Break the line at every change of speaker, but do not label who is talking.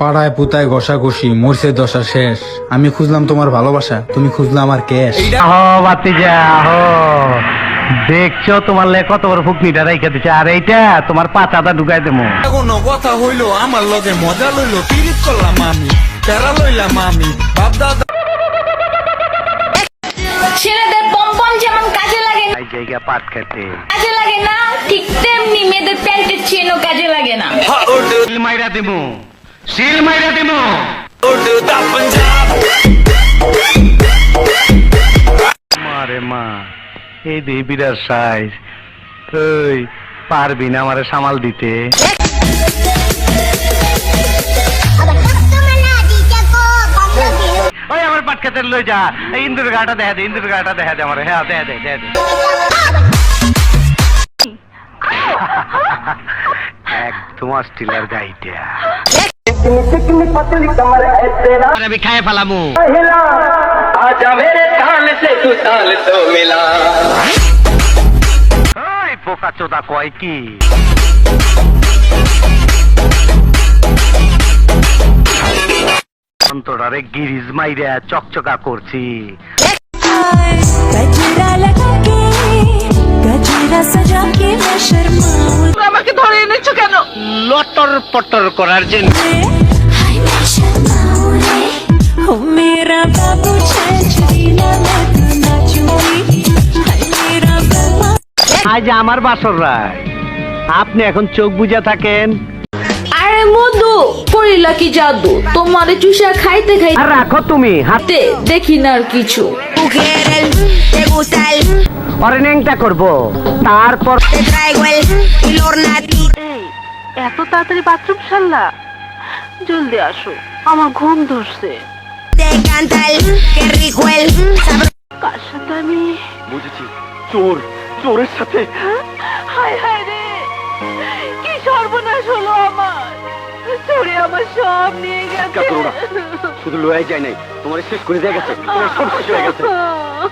পাড়ায় পুতায় ঘষাঘষি মরছে দশা শেষ। আমি খুঁজলাম তোমার ভালোবাসা তুমি খুঁজলাম আমার ক্যাশ
আহো বাতিজা আহো। দেখছ তোমার লে কত বড় ফুকনিটা রেখে দিচ্ছে আর এইটা তোমার পাতাটা ঢুকাই দেবো।
কোনো কথা হইল আমার লগে মজা লইলো করলাম আমি প্যারা লইলাম আমি বাপ দাদা
ছেলেদের পম্পম যেমন কাজে লাগে না
জায়গা পাট খেতে।
কাজে লাগে না ঠিক তেমনি মেয়েদের প্যান্টের চেনও কাজে লাগে না।
মাইরা সিল মাইরা দিমু মারে মা এই দেই বিরাট সাইজ ওই পারবি না আমারে সামাল দিতে ওই আমার পাট খেতে লই যা এই ইন্দুর গাটা দেখা দে ইন্দুর গাটা দেখা দে আমার হ্যাঁ দেখা দে দেখা দে একদম অস্ট্রেলিয়ার গাইটা আমি খায় ফেলামু ওই পোকা চোদা কয় কি অন্তরারে গিরিজ মাইরা চকচকা করছি
गजरा लगा के गजरा सजा के मैं शर्माऊं
আমাকে ধরে এনেছো কেন?
লটর পটর করার জন্য। আজ আমার বাসর রায় আপনি এখন চোখ বুঝা থাকেন।
আরে মধু করিলা কি জাদু? তোমারে চুষা খাইতে
আর
খাইতে
রাখো তুমি হাতে
দেখি না আর কিছু।
অরেনেংটা করব। তারপর.
এত তাড়াতাড়ি বাথরুম সারলা? জলদি আসো আমার ঘুম ধরছে. কার সাথে আমি?
বুঝেছি চোর চোরের সাথে।
হায় হায় রে কি সর্বনাশ হলো আমার সব নিয়ে গেছে।
শুধু লয়ে যায় নাই, তোমার শেষ করে দিয়ে গেছে। সব শেষ হয়ে গেছে।